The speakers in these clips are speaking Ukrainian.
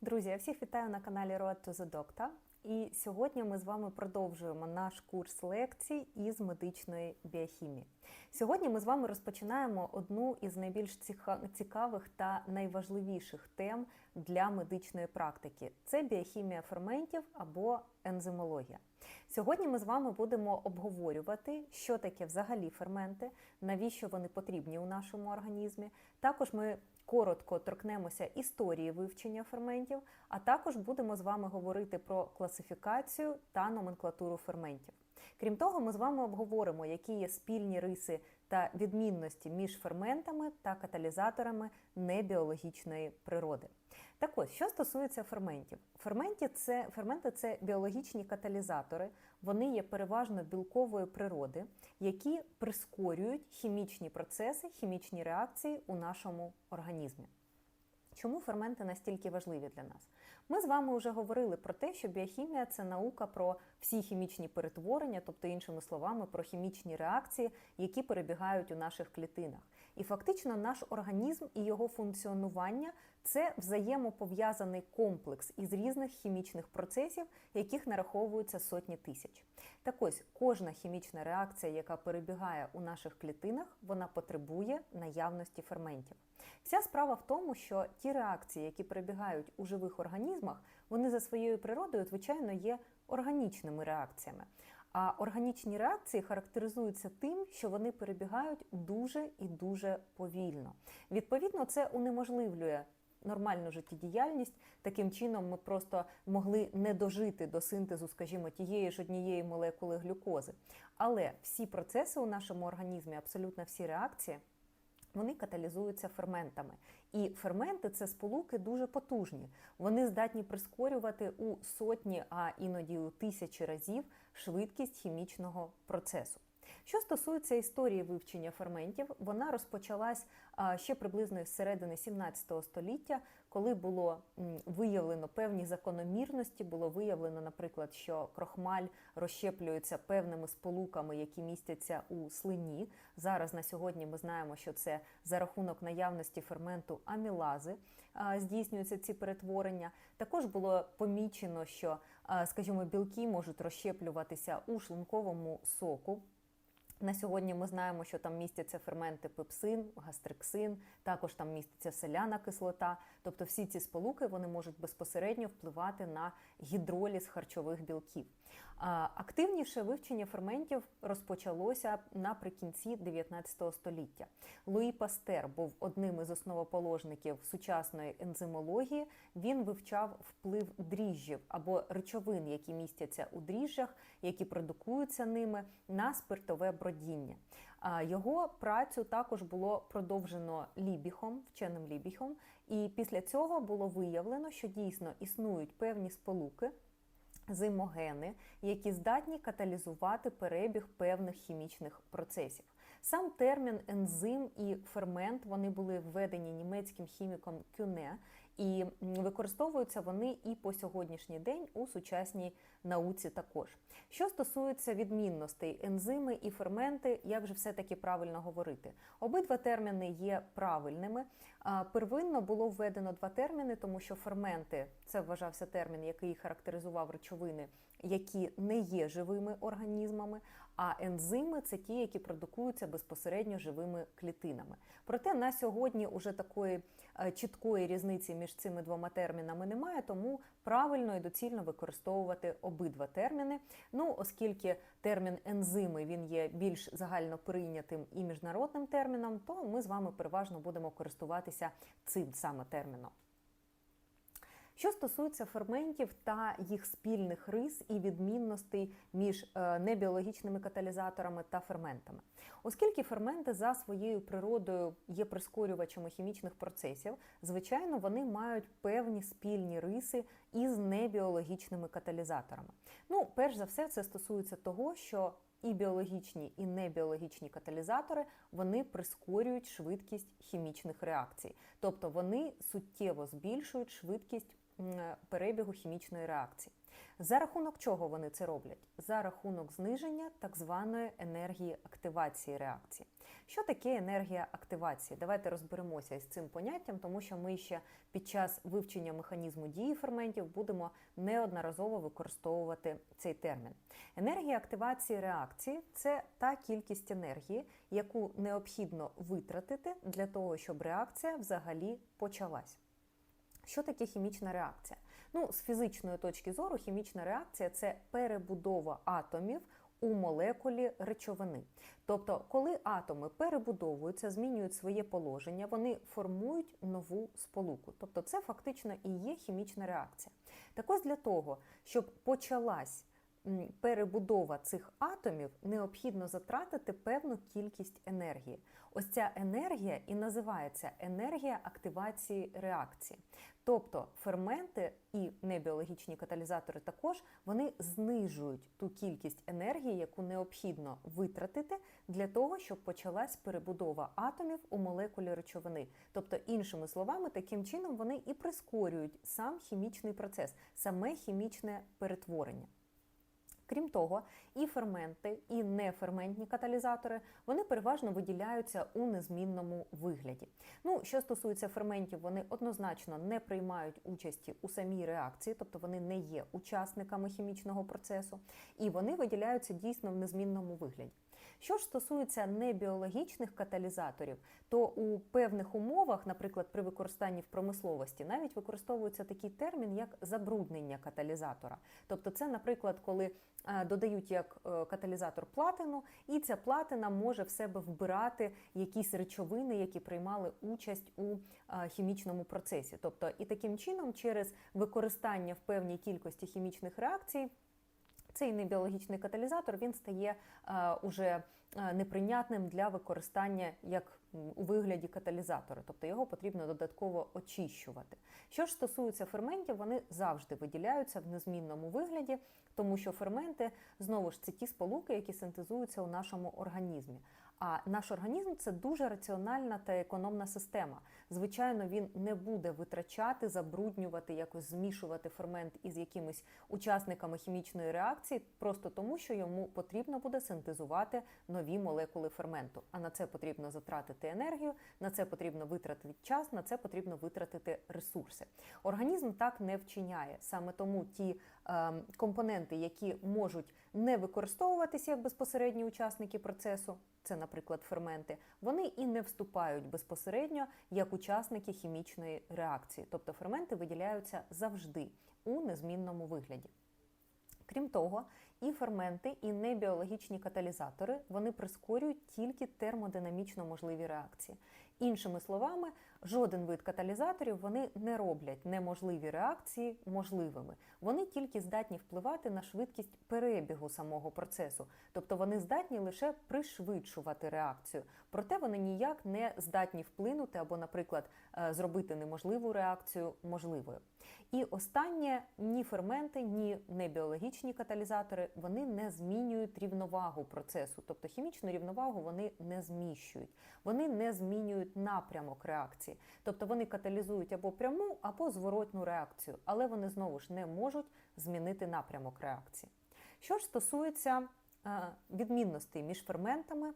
Друзі, я всіх вітаю на каналі Road to the Doctor. І сьогодні ми з вами продовжуємо наш курс лекцій із медичної біохімії. Сьогодні ми з вами розпочинаємо одну із найбільш цікавих та найважливіших тем для медичної практики це біохімія ферментів або ензимологія. Сьогодні ми з вами будемо обговорювати, що таке взагалі ферменти, навіщо вони потрібні у нашому організмі. Також ми коротко торкнемося історії вивчення ферментів, а також будемо з вами говорити про класифікацію та номенклатуру ферментів. Крім того, ми з вами обговоримо, які є спільні риси та відмінності між ферментами та каталізаторами небіологічної природи. Так ось, що стосується ферментів, ферменти це, ферменти це біологічні каталізатори, вони є переважно білкової природи, які прискорюють хімічні процеси, хімічні реакції у нашому організмі. Чому ферменти настільки важливі для нас? Ми з вами вже говорили про те, що біохімія це наука про всі хімічні перетворення, тобто, іншими словами, про хімічні реакції, які перебігають у наших клітинах. І фактично наш організм і його функціонування це взаємопов'язаний комплекс із різних хімічних процесів, яких нараховуються сотні тисяч. Так ось кожна хімічна реакція, яка перебігає у наших клітинах, вона потребує наявності ферментів. Вся справа в тому, що ті реакції, які перебігають у живих організмах, вони за своєю природою, звичайно, є органічними реакціями. А органічні реакції характеризуються тим, що вони перебігають дуже і дуже повільно. Відповідно, це унеможливлює нормальну життєдіяльність. Таким чином, ми просто могли не дожити до синтезу, скажімо, тієї ж однієї молекули глюкози. Але всі процеси у нашому організмі, абсолютно всі реакції. Вони каталізуються ферментами. І ферменти це сполуки дуже потужні. Вони здатні прискорювати у сотні, а іноді у тисячі разів швидкість хімічного процесу. Що стосується історії вивчення ферментів, вона розпочалась ще приблизно з середини 17 століття, коли було виявлено певні закономірності. Було виявлено, наприклад, що крохмаль розщеплюється певними сполуками, які містяться у слині. Зараз на сьогодні ми знаємо, що це за рахунок наявності ферменту амілази здійснюються ці перетворення. Також було помічено, що, скажімо, білки можуть розщеплюватися у шлунковому соку. На сьогодні ми знаємо, що там містяться ферменти пепсин, гастриксин, також там міститься селяна кислота. Тобто всі ці сполуки вони можуть безпосередньо впливати на гідроліз харчових білків. Активніше вивчення ферментів розпочалося наприкінці 19 століття. Луї Пастер був одним із основоположників сучасної ензимології. Він вивчав вплив дріжджів або речовин, які містяться у дріжджах, які продукуються ними на спиртове бродіння. Його працю також було продовжено Лібіхом, вченим Лібіхом, і після цього було виявлено, що дійсно існують певні сполуки. Зимогени, які здатні каталізувати перебіг певних хімічних процесів. Сам термін ензим і фермент вони були введені німецьким хіміком Кюне, і використовуються вони і по сьогоднішній день у сучасній науці також. Що стосується відмінностей, ензими і ферменти, як же все-таки правильно говорити? Обидва терміни є правильними. Первинно було введено два терміни, тому що ферменти це вважався термін, який характеризував речовини, які не є живими організмами. А ензими це ті, які продукуються безпосередньо живими клітинами. Проте на сьогодні уже такої чіткої різниці між цими двома термінами немає, тому правильно і доцільно використовувати обидва терміни. Ну, оскільки термін ензими він є більш загально прийнятим і міжнародним терміном, то ми з вами переважно будемо користуватися цим саме терміном. Що стосується ферментів та їх спільних рис і відмінностей між е, небіологічними каталізаторами та ферментами, оскільки ферменти за своєю природою є прискорювачами хімічних процесів, звичайно, вони мають певні спільні риси із небіологічними каталізаторами. Ну, перш за все, це стосується того, що і біологічні, і небіологічні каталізатори вони прискорюють швидкість хімічних реакцій, тобто вони суттєво збільшують швидкість перебігу хімічної реакції. За рахунок чого вони це роблять? За рахунок зниження так званої енергії активації реакції. Що таке енергія активації? Давайте розберемося із цим поняттям, тому що ми ще під час вивчення механізму дії ферментів будемо неодноразово використовувати цей термін. Енергія активації реакції це та кількість енергії, яку необхідно витратити для того, щоб реакція взагалі почалась. Що таке хімічна реакція? Ну, з фізичної точки зору, хімічна реакція це перебудова атомів у молекулі речовини. Тобто, коли атоми перебудовуються, змінюють своє положення, вони формують нову сполуку. Тобто, це фактично і є хімічна реакція. Так ось для того, щоб почалась перебудова цих атомів, необхідно затратити певну кількість енергії. Ось ця енергія і називається енергія активації реакції. Тобто ферменти і небіологічні каталізатори також вони знижують ту кількість енергії, яку необхідно витратити для того, щоб почалась перебудова атомів у молекулі речовини. Тобто, іншими словами, таким чином вони і прискорюють сам хімічний процес, саме хімічне перетворення. Крім того, і ферменти, і неферментні каталізатори вони переважно виділяються у незмінному вигляді. Ну, що стосується ферментів, вони однозначно не приймають участі у самій реакції, тобто вони не є учасниками хімічного процесу, і вони виділяються дійсно в незмінному вигляді. Що ж стосується небіологічних каталізаторів, то у певних умовах, наприклад, при використанні в промисловості, навіть використовується такий термін, як забруднення каталізатора. Тобто, це, наприклад, коли е, додають як е, каталізатор платину, і ця платина може в себе вбирати якісь речовини, які приймали участь у е, хімічному процесі. Тобто, і таким чином, через використання в певній кількості хімічних реакцій. Цей небіологічний каталізатор він стає е, уже е, неприйнятним для використання як у вигляді каталізатора, тобто його потрібно додатково очищувати. Що ж стосується ферментів, вони завжди виділяються в незмінному вигляді, тому що ферменти знову ж це ті сполуки, які синтезуються у нашому організмі. А наш організм це дуже раціональна та економна система. Звичайно, він не буде витрачати, забруднювати, якось змішувати фермент із якимись учасниками хімічної реакції, просто тому, що йому потрібно буде синтезувати нові молекули ферменту. А на це потрібно затратити енергію, на це потрібно витратити час, на це потрібно витратити ресурси. Організм так не вчиняє. Саме тому ті е, компоненти, які можуть не використовуватися як безпосередні учасники процесу, це, наприклад, ферменти, вони і не вступають безпосередньо як учасники хімічної реакції. Тобто ферменти виділяються завжди у незмінному вигляді. Крім того, і ферменти, і небіологічні каталізатори вони прискорюють тільки термодинамічно можливі реакції. Іншими словами, жоден вид каталізаторів вони не роблять неможливі реакції можливими. Вони тільки здатні впливати на швидкість перебігу самого процесу, тобто вони здатні лише пришвидшувати реакцію, проте вони ніяк не здатні вплинути або, наприклад, е, зробити неможливу реакцію можливою. І останнє ні ферменти, ні небіологічні каталізатори вони не змінюють рівновагу процесу, тобто хімічну рівновагу вони не зміщують, вони не змінюють напрямок реакції, тобто вони каталізують або пряму, або зворотну реакцію, але вони знову ж не можуть змінити напрямок реакції. Що ж стосується е, відмінностей між ферментами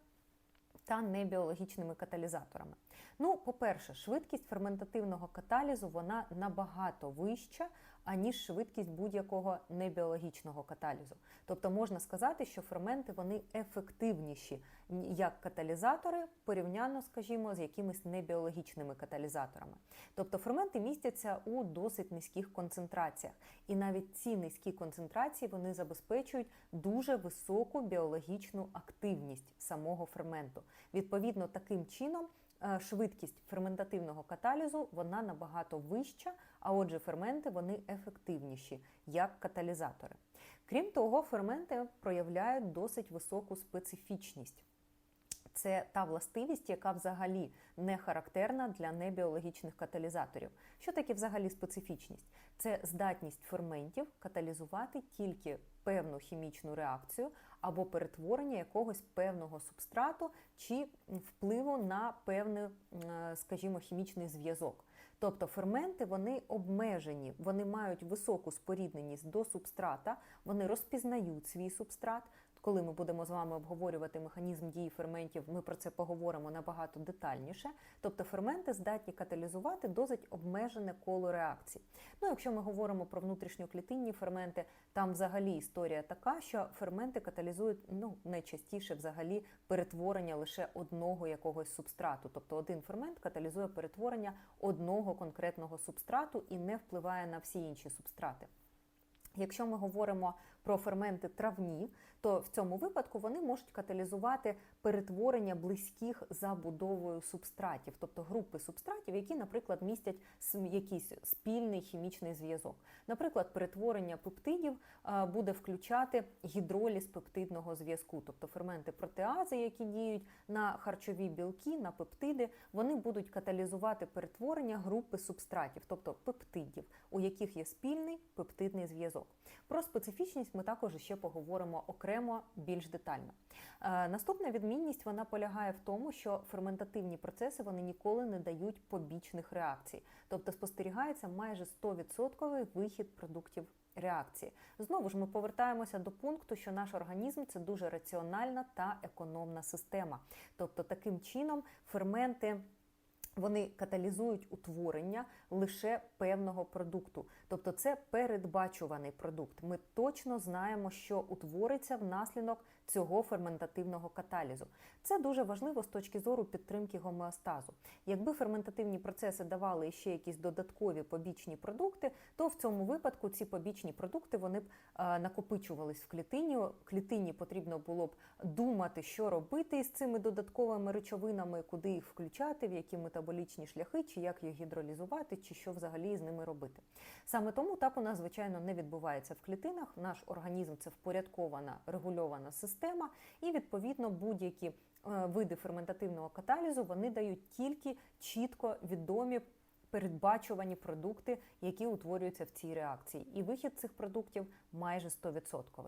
та небіологічними каталізаторами. Ну, по-перше, швидкість ферментативного каталізу вона набагато вища, аніж швидкість будь-якого небіологічного каталізу. Тобто можна сказати, що ферменти вони ефективніші як каталізатори порівняно, скажімо, з якимись небіологічними каталізаторами. Тобто ферменти містяться у досить низьких концентраціях, і навіть ці низькі концентрації вони забезпечують дуже високу біологічну активність самого ферменту. Відповідно, таким чином. е, Швидкість ферментативного каталізу вона набагато вища, а отже, ферменти вони ефективніші як каталізатори. Крім того, ферменти проявляють досить високу специфічність. Це та властивість, яка взагалі не характерна для небіологічних каталізаторів. Що таке взагалі специфічність? Це здатність ферментів каталізувати тільки певну хімічну реакцію або перетворення якогось певного субстрату чи впливу на певний, е, скажімо, хімічний зв'язок. Тобто ферменти вони обмежені, вони мають високу спорідненість до субстрата, вони розпізнають свій субстрат. Коли ми будемо з вами обговорювати механізм дії ферментів, ми про це поговоримо набагато детальніше. Тобто ферменти здатні каталізувати досить обмежене коло реакцій. Ну, якщо ми говоримо про внутрішньоклітинні ферменти, там взагалі історія така, що ферменти каталізують ну найчастіше взагалі перетворення лише одного якогось субстрату. Тобто один фермент каталізує перетворення одного конкретного субстрату і не впливає на всі інші субстрати. Якщо ми говоримо про ферменти травні, то в цьому випадку вони можуть каталізувати перетворення близьких за будовою субстратів, тобто групи субстратів, які, наприклад, містять якийсь спільний хімічний зв'язок. Наприклад, перетворення пептидів буде включати гідроліз пептидного зв'язку, тобто ферменти протеази, які діють на харчові білки, на пептиди, вони будуть каталізувати перетворення групи субстратів, тобто пептидів, у яких є спільний пептидний зв'язок. Про специфічність ми також ще поговоримо окремо більш детально. Е, наступна відмінність вона полягає в тому, що ферментативні процеси вони ніколи не дають побічних реакцій, тобто спостерігається майже 100% вихід продуктів реакції. Знову ж ми повертаємося до пункту, що наш організм це дуже раціональна та економна система. Тобто, таким чином ферменти. Вони каталізують утворення лише певного продукту, тобто це передбачуваний продукт. Ми точно знаємо, що утвориться внаслідок цього ферментативного каталізу. Це дуже важливо з точки зору підтримки гомеостазу. Якби ферментативні процеси давали ще якісь додаткові побічні продукти, то в цьому випадку ці побічні продукти вони б накопичувались в клітині. Клітині потрібно було б думати, що робити з цими додатковими речовинами, куди їх включати, в які метаболічні шляхи, чи як їх гідролізувати, чи що взагалі з ними робити. Саме тому так у нас, звичайно, не відбувається в клітинах. Наш організм це впорядкована регульована система, і відповідно будь-які е, види ферментативного каталізу вони дають тільки чітко відомі. Передбачувані продукти, які утворюються в цій реакції, і вихід цих продуктів майже 100%.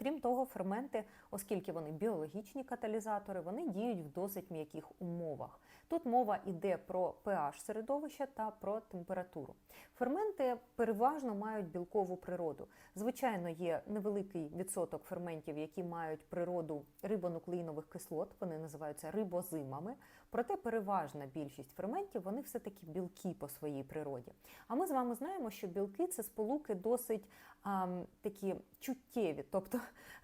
Крім того, ферменти, оскільки вони біологічні каталізатори, вони діють в досить м'яких умовах. Тут мова йде про pH середовища та про температуру. Ферменти переважно мають білкову природу. Звичайно, є невеликий відсоток ферментів, які мають природу рибонуклеїнових кислот, вони називаються рибозимами. Проте переважна більшість ферментів вони все-таки білки по своїй природі. А ми з вами знаємо, що білки це сполуки досить а, такі чуттєві, тобто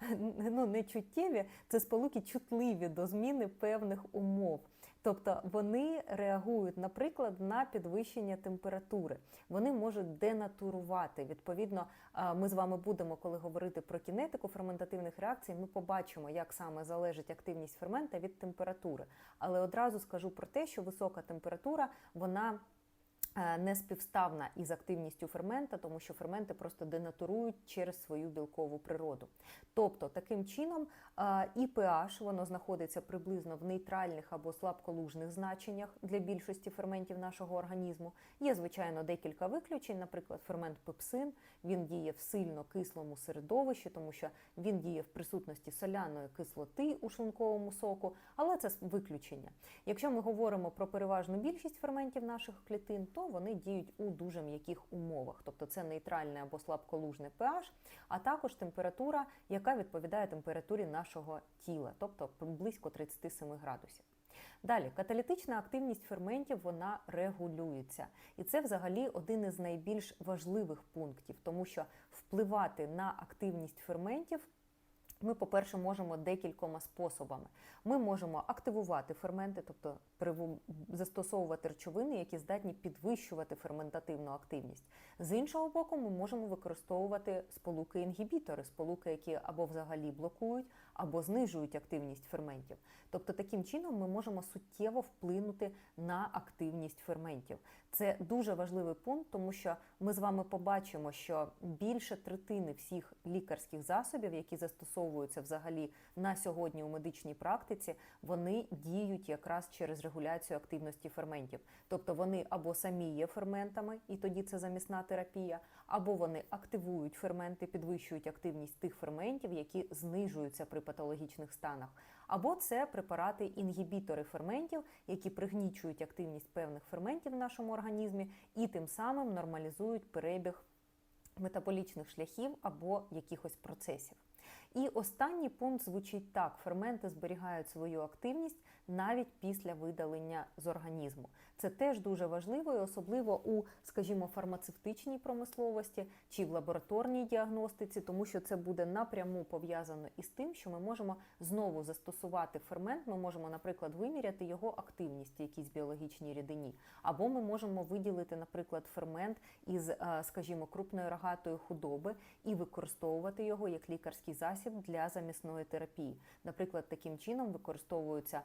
ну, не чуттєві, це сполуки чутливі до зміни певних умов. Тобто вони реагують, наприклад, на підвищення температури. Вони можуть денатурувати. Відповідно, ми з вами будемо, коли говорити про кінетику ферментативних реакцій, ми побачимо, як саме залежить активність фермента від температури. Але одразу скажу про те, що висока температура вона не співставна із активністю фермента, тому що ферменти просто денатурують через свою білкову природу. Тобто, таким чином е, і pH воно знаходиться приблизно в нейтральних або слабколужних значеннях для більшості ферментів нашого організму. Є, звичайно, декілька виключень, наприклад, фермент пепсин, він діє в сильно кислому середовищі, тому що він діє в присутності соляної кислоти у шлунковому соку, але це виключення. Якщо ми говоримо про переважну більшість ферментів наших клітин, то вони діють у дуже м'яких умовах, тобто це нейтральне або слабколужне pH, а також температура, яка відповідає температурі нашого тіла, тобто близько 37 градусів. Далі, каталітична активність ферментів вона регулюється, і це взагалі один із найбільш важливих пунктів, тому що впливати на активність ферментів ми, по-перше, можемо декількома способами. Ми можемо активувати ферменти, тобто застосовувати речовини, які здатні підвищувати ферментативну активність. З іншого боку, ми можемо використовувати сполуки-інгібітори, сполуки, які або взагалі блокують, або знижують активність ферментів. Тобто, таким чином ми можемо суттєво вплинути на активність ферментів. Це дуже важливий пункт, тому що ми з вами побачимо, що більше третини всіх лікарських засобів, які застосовуються взагалі на сьогодні у медичній практиці, вони діють якраз через регуляцію активності ферментів. Тобто вони або самі є ферментами, і тоді це замісна терапія, або вони активують ферменти, підвищують активність тих ферментів, які знижуються при патологічних станах, або це препарати-інгібітори ферментів, які пригнічують активність певних ферментів в нашому організмі і тим самим нормалізують перебіг метаболічних шляхів або якихось процесів. І останній пункт звучить так: ферменти зберігають свою активність навіть після видалення з організму. Це теж дуже важливо, і особливо у, скажімо, фармацевтичній промисловості чи в лабораторній діагностиці, тому що це буде напряму пов'язано із тим, що ми можемо знову застосувати фермент. Ми можемо, наприклад, виміряти його активність в якійсь біологічній рідині, або ми можемо виділити, наприклад, фермент із, е, скажімо, крупної рогатої худоби і використовувати його як лікарський засіб для замісної терапії. Наприклад, таким чином використовуються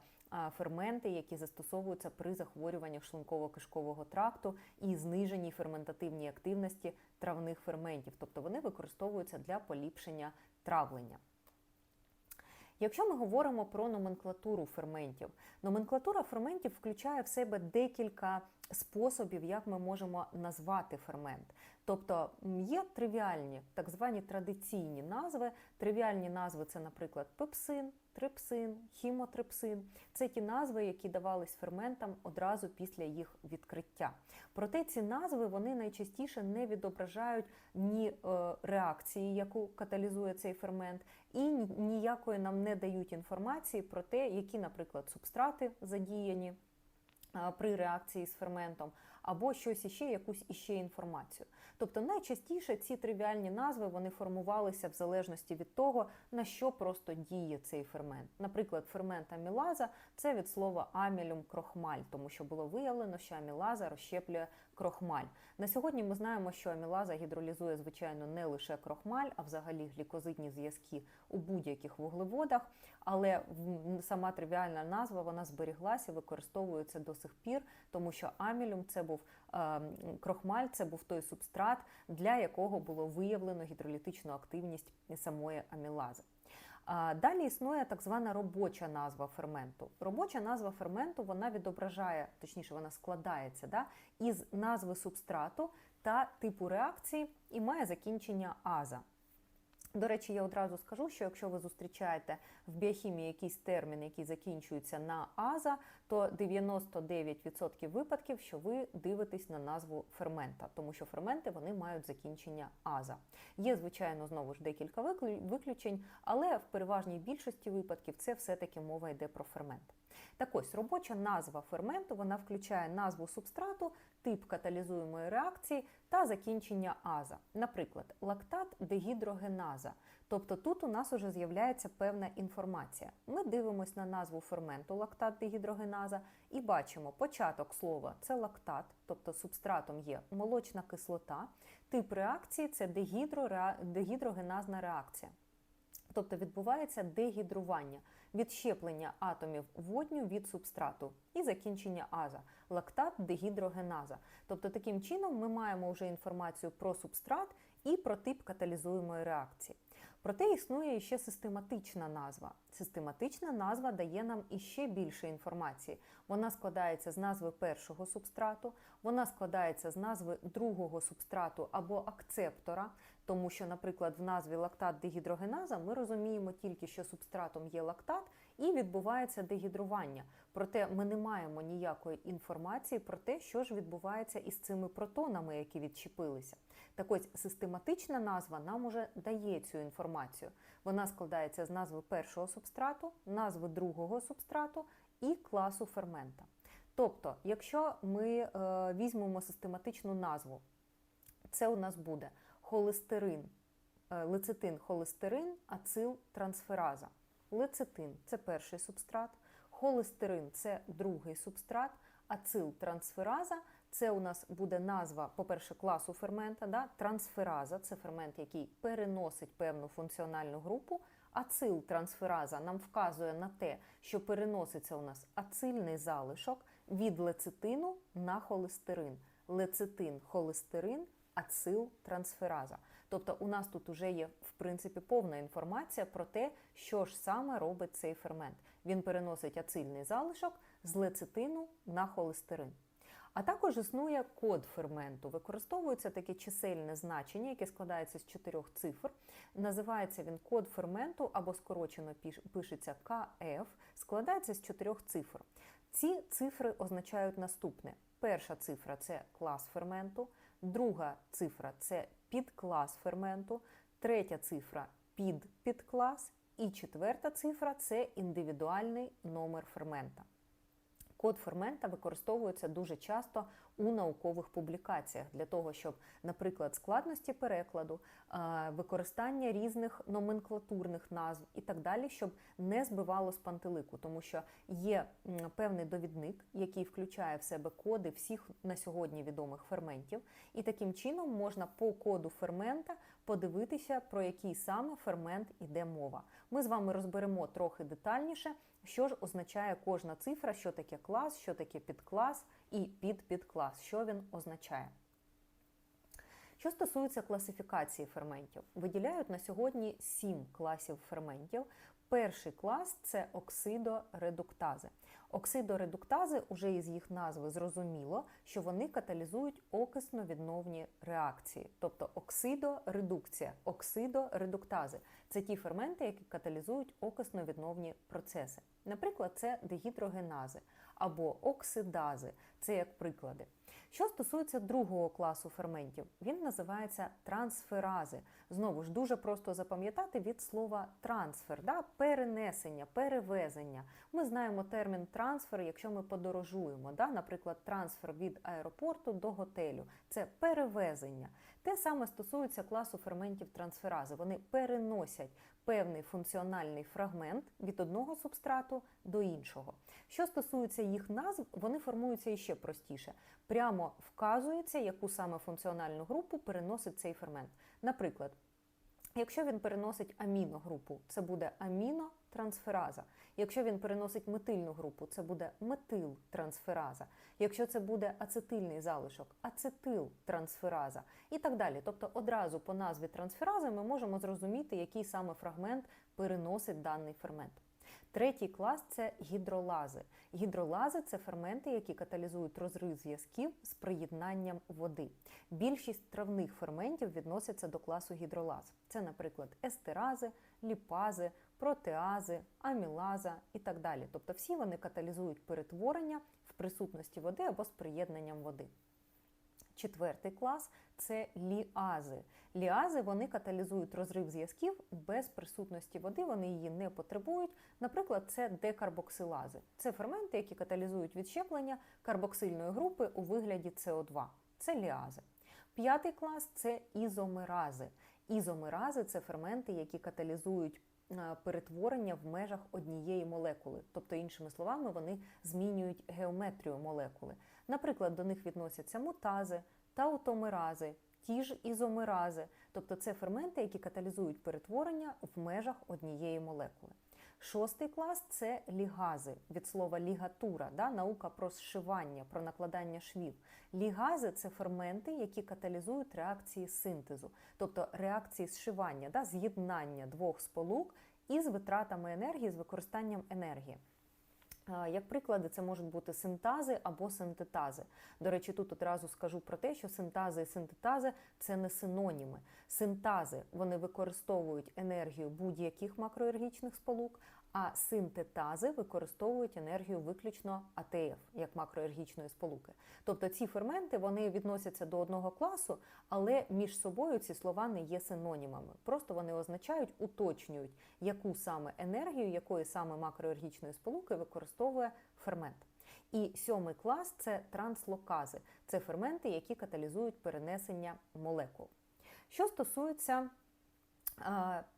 ферменти, які застосовуються при захворюваннях шлунково-кишкового тракту і зниженій ферментативній активності травних ферментів, тобто вони використовуються для поліпшення травлення. Якщо ми говоримо про номенклатуру ферментів, номенклатура ферментів включає в себе декілька способів, як ми можемо назвати фермент. Тобто є тривіальні, так звані традиційні назви. Тривіальні назви це, наприклад, пепсин, трипсин, хімотрипсин. Це ті назви, які давались ферментам одразу після їх відкриття. Проте ці назви вони найчастіше не відображають ні е, реакції, яку каталізує цей фермент, і ніякої нам не дають інформації про те, які, наприклад, субстрати задіяні при реакції з ферментом, або щось іще, якусь іще інформацію. Тобто найчастіше ці тривіальні назви вони формувалися в залежності від того, на що просто діє цей фермент. Наприклад, фермент амілаза це від слова амілюм крохмаль, тому що було виявлено, що амілаза розщеплює крохмаль. На сьогодні ми знаємо, що амілаза гідролізує, звичайно, не лише крохмаль, а взагалі глікозидні зв'язки у будь-яких вуглеводах. Але сама тривіальна назва вона зберіглася, використовується до сих пір, тому що амілюм це був е, крохмаль, це був той субстрат, для якого було виявлено гідролітичну активність самої амілази. Далі існує так звана робоча назва ферменту. Робоча назва ферменту вона відображає, точніше, вона складається да, із назви субстрату та типу реакції і має закінчення аза. До речі, я одразу скажу, що якщо ви зустрічаєте в біохімії якийсь термін, який закінчується на аза, то 99% випадків, що ви дивитесь на назву фермента, тому що ферменти вони мають закінчення аза. Є, звичайно, знову ж декілька виключень, але в переважній більшості випадків це все-таки мова йде про фермент. Так ось робоча назва ферменту вона включає назву субстрату, тип каталізуємої реакції та закінчення аза, наприклад, лактат дегідрогеназа. Тобто тут у нас вже з'являється певна інформація. Ми дивимося на назву ферменту лактат дегідрогеназа і бачимо початок слова це лактат, тобто субстратом є молочна кислота. Тип реакції це дегідро, дегідрогеназна реакція. Тобто відбувається дегідрування, відщеплення атомів водню від субстрату і закінчення аза, лактат дегідрогеназа. Тобто, таким чином ми маємо вже інформацію про субстрат і про тип каталізуємої реакції. Проте існує ще систематична назва. Систематична назва дає нам іще більше інформації. Вона складається з назви першого субстрату, вона складається з назви другого субстрату або акцептора, тому що, наприклад, в назві лактат дегідрогеназа ми розуміємо тільки, що субстратом є лактат і відбувається дегідрування. Проте ми не маємо ніякої інформації про те, що ж відбувається із цими протонами, які відчепилися. Так ось систематична назва нам уже дає цю інформацію. Вона складається з назви першого субстрату, назви другого субстрату і класу фермента. Тобто, якщо ми е, візьмемо систематичну назву, це у нас буде холестерин, е, лецитин холестерин, ацил трансфераза. Лецитин це перший субстрат, холестерин це другий субстрат, ацил трансфераза це у нас буде назва, по-перше, класу фермента. Да? Трансфераза це фермент, який переносить певну функціональну групу. Ацил трансфераза нам вказує на те, що переноситься у нас ацильний залишок від лецитину на холестерин. Лецитин, холестерин, ацил трансфераза. Тобто у нас тут вже є в принципі повна інформація про те, що ж саме робить цей фермент. Він переносить ацильний залишок з лецитину на холестерин. А також існує код ферменту. Використовується таке чисельне значення, яке складається з чотирьох цифр. Називається він код ферменту або скорочено пишеться КФ, складається з чотирьох цифр. Ці цифри означають наступне: перша цифра це клас ферменту, друга цифра це підклас ферменту, третя цифра під підклас, і четверта цифра це індивідуальний номер фермента. Код фермента використовується дуже часто у наукових публікаціях для того, щоб, наприклад, складності перекладу, використання різних номенклатурних назв і так далі, щоб не збивало з пантелику, тому що є певний довідник, який включає в себе коди всіх на сьогодні відомих ферментів, і таким чином можна по коду фермента подивитися, про який саме фермент іде мова. Ми з вами розберемо трохи детальніше, що ж означає кожна цифра, що таке клас, що таке підклас і підпідклас, що він означає. Що стосується класифікації ферментів, виділяють на сьогодні сім класів ферментів. Перший клас це оксидоредуктази. Оксидоредуктази, уже із їх назви зрозуміло, що вони каталізують окисно-відновні реакції, тобто оксидоредукція, оксидоредуктази це ті ферменти, які каталізують окисно-відновні процеси. Наприклад, це дегідрогенази або оксидази, це як приклади. Що стосується другого класу ферментів, він називається трансферази. Знову ж дуже просто запам'ятати від слова трансфер, да? перенесення, перевезення. Ми знаємо термін трансфер, якщо ми подорожуємо. Да? Наприклад, трансфер від аеропорту до готелю це перевезення. Те саме стосується класу ферментів трансферази. Вони переносять певний функціональний фрагмент від одного субстрату до іншого. Що стосується їх назв, вони формуються іще простіше. Прямо вказується, яку саме функціональну групу переносить цей фермент. Наприклад, якщо він переносить аміногрупу, це буде амінотрансфераза. Якщо він переносить метильну групу, це буде метилтрансфераза. Якщо це буде ацетильний залишок, ацетилтрансфераза і так далі. Тобто одразу по назві трансферази ми можемо зрозуміти, який саме фрагмент переносить даний фермент. Третій клас це гідролази. Гідролази це ферменти, які каталізують розрив зв'язків з приєднанням води. Більшість травних ферментів відносяться до класу гідролаз. Це, наприклад, естерази, ліпази, протеази, амілаза і так далі. Тобто всі вони каталізують перетворення в присутності води або з приєднанням води. Четвертий клас це ліази. Ліази вони каталізують розрив зв'язків без присутності води, вони її не потребують. Наприклад, це декарбоксилази. Це ферменти, які каталізують відщеплення карбоксильної групи у вигляді СО2. Це ліази. П'ятий клас це ізомерази. Ізомерази це ферменти, які каталізують е, перетворення в межах однієї молекули. Тобто, іншими словами, вони змінюють геометрію молекули. Наприклад, до них відносяться мутази, таутомерази, ті ж ізомерази, тобто це ферменти, які каталізують перетворення в межах однієї молекули. Шостий клас це лігази від слова лігатура, да, наука про зшивання, про накладання швів. Лігази це ферменти, які каталізують реакції синтезу, тобто реакції зшивання, да, з'єднання двох сполук із витратами енергії, з використанням енергії. Як приклади, це можуть бути синтази або синтетази. До речі, тут одразу скажу про те, що синтази і синтетази це не синоніми. Синтази вони використовують енергію будь-яких макроергічних сполук, а синтетази використовують енергію виключно АТФ, як макроергічної сполуки. Тобто ці ферменти вони відносяться до одного класу, але між собою ці слова не є синонімами. Просто вони означають, уточнюють, яку саме енергію, якої саме макроергічної сполуки використовує фермент. І сьомий клас це транслокази. Це ферменти, які каталізують перенесення молекул. Що стосується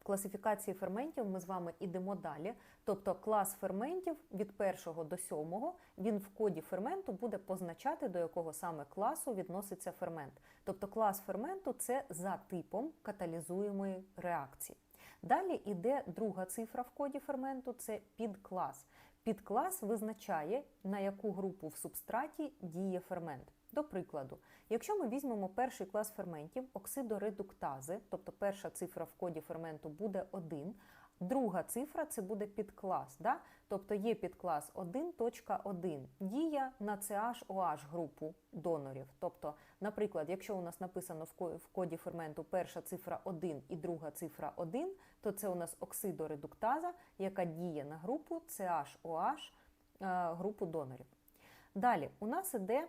класифікації ферментів ми з вами йдемо далі. Тобто клас ферментів від першого до сьомого він в коді ферменту буде позначати, до якого саме класу відноситься фермент. Тобто клас ферменту це за типом каталізуємої реакції. Далі йде друга цифра в коді ферменту це підклас. Підклас визначає, на яку групу в субстраті діє фермент. До прикладу, якщо ми візьмемо перший клас ферментів оксидоредуктази, тобто перша цифра в коді ферменту буде 1, Друга цифра це буде підклас. Да? Тобто є підклас 1.1, дія на CH-OH групу донорів. Тобто, наприклад, якщо у нас написано в коді ферменту перша цифра 1 і друга цифра 1, то це у нас оксидоредуктаза, яка діє на групу CH-OH е, групу донорів. Далі у нас іде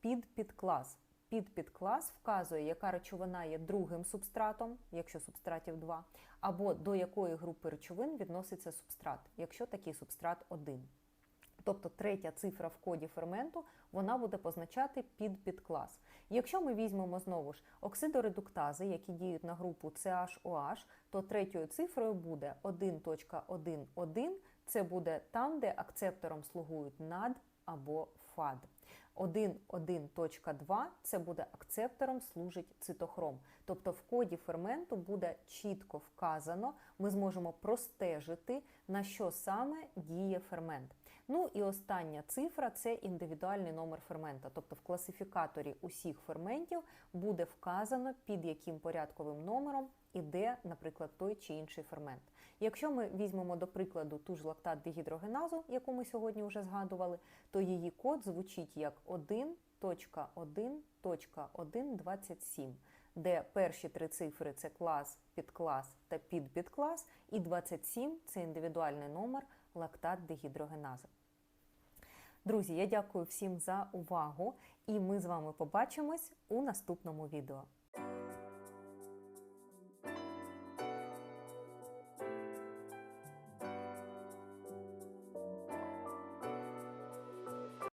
підпідклас. Підпідклас вказує, яка речовина є другим субстратом, якщо субстратів 2, або до якої групи речовин відноситься субстрат, якщо такий субстрат 1. Тобто третя цифра в коді ферменту вона буде позначати підпідклас. Якщо ми візьмемо знову ж оксидоредуктази, які діють на групу CH-OH, то третьою цифрою буде 1.1.1. Це буде там, де акцептором слугують NAD або FAD. 1.1.2 це буде акцептором служить цитохром. Тобто в коді ферменту буде чітко вказано, ми зможемо простежити, на що саме діє фермент. Ну і остання цифра це індивідуальний номер фермента. Тобто в класифікаторі усіх ферментів буде вказано, під яким порядковим номером іде, наприклад, той чи інший фермент. Якщо ми візьмемо до прикладу ту ж лактат дегідрогеназу, яку ми сьогодні вже згадували, то її код звучить як 1.1.127, де перші три цифри це клас, підклас та підпідклас, і 27 це індивідуальний номер лактат дегідрогенази. Друзі, я дякую всім за увагу, і ми з вами побачимось у наступному відео.